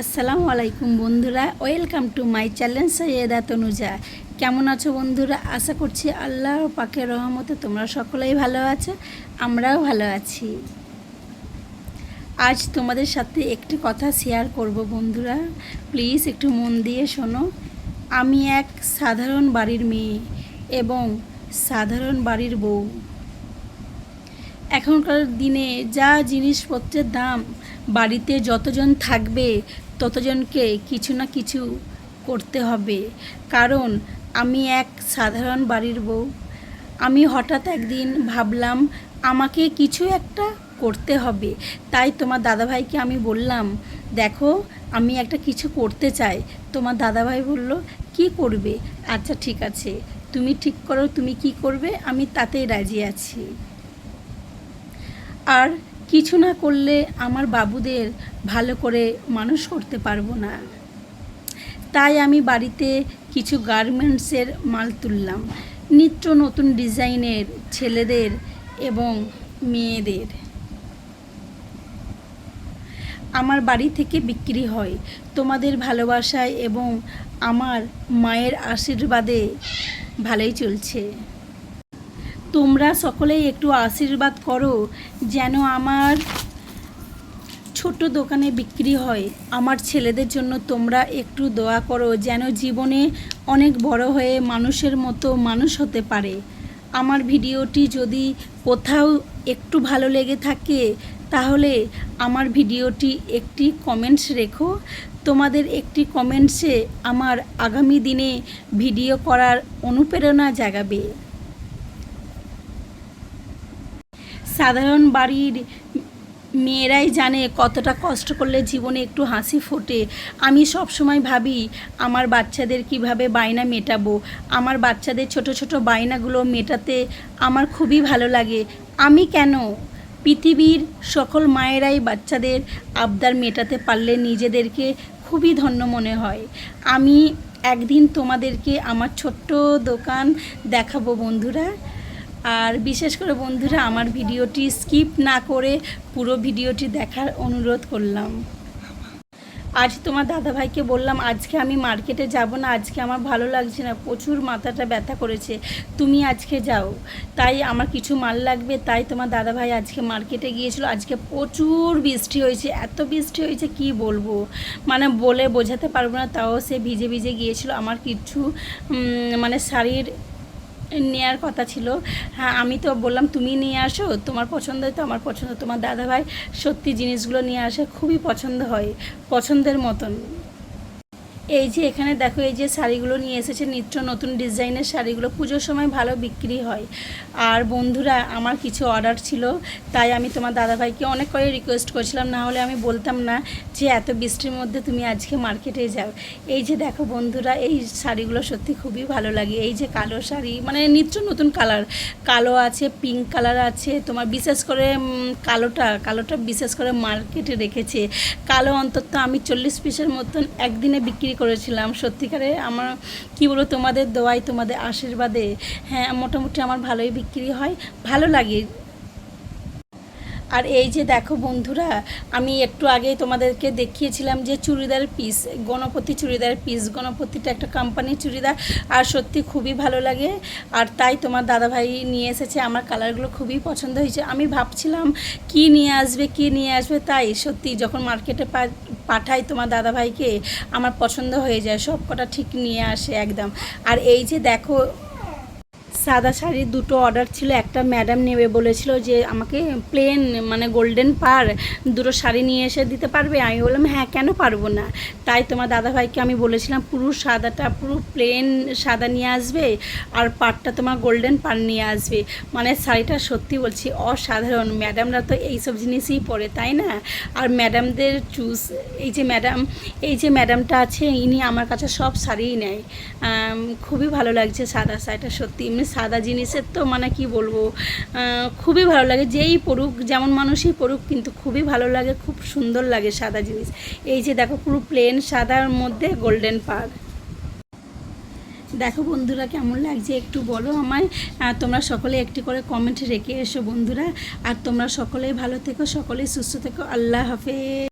আসসালামু আলাইকুম বন্ধুরা, welcome to my channel Syeda Tanuja. কেমন আছো বন্ধুরা? আশা করছি আল্লাহ পাকের রহমতে তোমরা সকলেই ভালো আছো, আমরাও ভালো আছি। আজ তোমাদের সাথে একটি কথা শেয়ার করব বন্ধুরা। প্লিজ একটু মন দিয়ে শোনো। আমি এক সাধারণ বাড়ির মেয়ে এবং সাধারণ বাড়ির বউ। এখনকার দিনে যা জিনিসপত্রের দাম বাড়িতে যতজন থাকবে ততজনকে কিছু না কিছু করতে হবে। কারণ, আমি এক সাধারণ বাড়ির বউ। আমি হঠাৎ একদিন ভাবলাম, আমাকে কিছু একটা করতে হবে। তাই তোমার দাদাভাইকে আমি বললাম, দেখো, আমি একটা কিছু করতে চাই। তোমার দাদাভাই বলল, কি করবে? আচ্ছা ঠিক আছে। তুমি ঠিক করো, তুমি কি করবে? আমি তাতেই রাজি আছি। আর কিছু না করলে আমার বাবুদের ভালো করে মানুষ করতে পারব না। তাই আমি বাড়িতে কিছু গার্মেন্টসের মাল তুললাম। নিত্য নতুন ডিজাইনের ছেলেদের এবং মেয়েদের। আমার বাড়ি থেকে বিক্রি হয়। তোমাদের ভালোবাসায় এবং আমার মায়ের আশীর্বাদে ভালোই চলছে। তোমরা সকলেই একটু আশীর্বাদ করো যেন আমার ছোট দোকানে বিক্রি হয়। আমার ছেলেদের জন্য তোমরা একটু দোয়া করো যেন জীবনে অনেক বড় হয়ে মানুষের মতো মানুষ হতে পারে। আমার ভিডিওটি যদি কোথাও একটু ভালো লেগে থাকে, তাহলে আমার ভিডিওটি একটি কমেন্টস রেখো। তোমাদের একটি কমেন্টসে আমার আগামী দিনে ভিডিও করার অনুপ্রেরণা জাগাবে। সাধারণ বাড়ির মেয়েরাই জানে কতটা কষ্ট করলে জীবনে একটু হাসি ফোটে। আমি সব সময় ভাবি, আমার বাচ্চাদের কীভাবে বায়না মেটাবো? আমার বাচ্চাদের ছোট ছোট বায়নাগুলো মেটাতে আমার খুবই ভালো লাগে। আমি কেন? পৃথিবীর সকল মায়েরাই বাচ্চাদের আবদার মেটাতে পারলে নিজেদেরকে খুবই ধন্য মনে হয়। আমি একদিন তোমাদেরকে আমার ছোট্ট দোকান দেখাবো বন্ধুরা। আর বিশেষ করে বন্ধুরা, আমার ভিডিওটি স্কিপ না করে পুরো ভিডিওটি দেখার অনুরোধ করলাম। আজ তোমার দাদাভাইকে বললাম, আজকে আমি মার্কেটে যাব না, আজকে আমার ভালো লাগছে না, প্রচুর মাথাটা ব্যথা করেছে, তুমি আজকে যাও। তাই আমার কিছু মাল লাগবে, তাই তোমার দাদাভাই আজকে মার্কেটে গিয়েছিল, আজকে প্রচুর বৃষ্টি হয়েছে, এত বৃষ্টি হয়েছে কি বলব? মানে বলে বোঝাতে পারব না, তাও সে ভিজে ভিজে গিয়েছিল, আমার কিছু মানে শাড়ির নেয়ার কথা ছিল। হ্যাঁ আমি তো বললাম, তুমি নিয়ে আসো, তোমার পছন্দ তো আমার পছন্দ। তোমার দাদাভাই সত্যি জিনিসগুলো নিয়ে আসে, খুবই পছন্দ হয়, পছন্দের মতন। এই যে এখানে দেখো, এই যে শাড়িগুলো নিয়ে এসেছে, নিত্য নতুন ডিজাইনের শাড়িগুলো। পুজোর সময় ভালো বিক্রি হয়। আর বন্ধুরা, আমার কিছু অর্ডার ছিল, তাই আমি তোমার দাদাভাইকে অনেক করে রিকোয়েস্ট করেছিলাম। না হলে আমি বলতাম না যে, এত বৃষ্টির মধ্যে তুমি আজকে মার্কেটে যাও। এই যে দেখো বন্ধুরা, এই শাড়িগুলো সত্যি খুবই ভালো লাগে। এই যে কালো শাড়ি মানে নিত্য নতুন কালার কালো আছে পিঙ্ক কালার আছে। তোমার বিশেষ করে কালোটা কালোটা বিশেষ করে মার্কেটে রেখেছে। কালো অন্তত আমি চল্লিশ পিসের মতন একদিনে বিক্রি করেছিলাম, সত্যিকারে আমার, কি বলব, তোমাদের দোয়াই তোমাদের আশীর্বাদে হ্যাঁ মোটামুটি আমার ভালোই বিক্রি হয়, ভালো লাগে। আর এই যে দেখো বন্ধুরা, আমি একটু আগে তোমাদেরকে দেখিয়েছিলাম যে চুড়িদার পিস গণপতি চুড়িদার পিস গণপতিটা একটা কোম্পানির চুড়িদার, আর সত্যি খুবই ভালো লাগে। আর তাই তোমার দাদাভাই নিয়ে এসেছে, আমার কালারগুলো খুবই পছন্দ হয়েছে। আমি ভাবছিলাম, কি নিয়ে আসবে, কি নিয়ে আসবে, তাই সত্যি যখন মার্কেটে পাঠাই তোমার দাদাভাইকে, আমার পছন্দ হয়ে যায় সব কটা ঠিক নিয়ে আসে একদম। আর এই যে দেখো সাদা শাড়ির দুটো অর্ডার ছিল, একটা ম্যাডাম নেবে বলেছিল যে আমাকে প্লেন মানে গোল্ডেন পার দুটো শাড়ি নিয়ে এসে দিতে পারবে। আমি বললাম হ্যাঁ কেন পারব না? তাই তোমার দাদাভাইকে আমি বলেছিলাম, পুরো সাদাটা, পুরো প্লেন সাদা নিয়ে আসবে আর পারটা তোমার গোল্ডেন পার নিয়ে আসবে। মানে শাড়িটা সত্যি বলছি অসাধারণ। ম্যাডামরা তো এইসব জিনিসই পরে, তাই না? আর ম্যাডামদের চুজ এই যে ম্যাডাম এই যে ম্যাডামটা আছে, ইনি আমার কাছে সব শাড়িই নেয়। খুবই ভালো লাগছে সাদা শাড়িটা, সত্যি। এমনি সাদা জিনিসের তো মানে কি বলব খুবই ভালো লাগে। যেই পড়ুক যেমন মানুষই পড়ুক কিন্তু খুবই ভালো লাগে, খুব সুন্দর লাগে সাদা জিনিস। এই যে দেখো, পুরো প্লেন সাদার মধ্যে গোল্ডেন পার দেখো বন্ধুরা, কেমন লাগছে একটু বলো আমায়। তোমরা সকলে একটি করে কমেন্ট রেখে এসো বন্ধুরা। আর তোমরা সকলেই ভালো থেকো, সকলেই সুস্থ থেকো। আল্লাহ হাফেজ।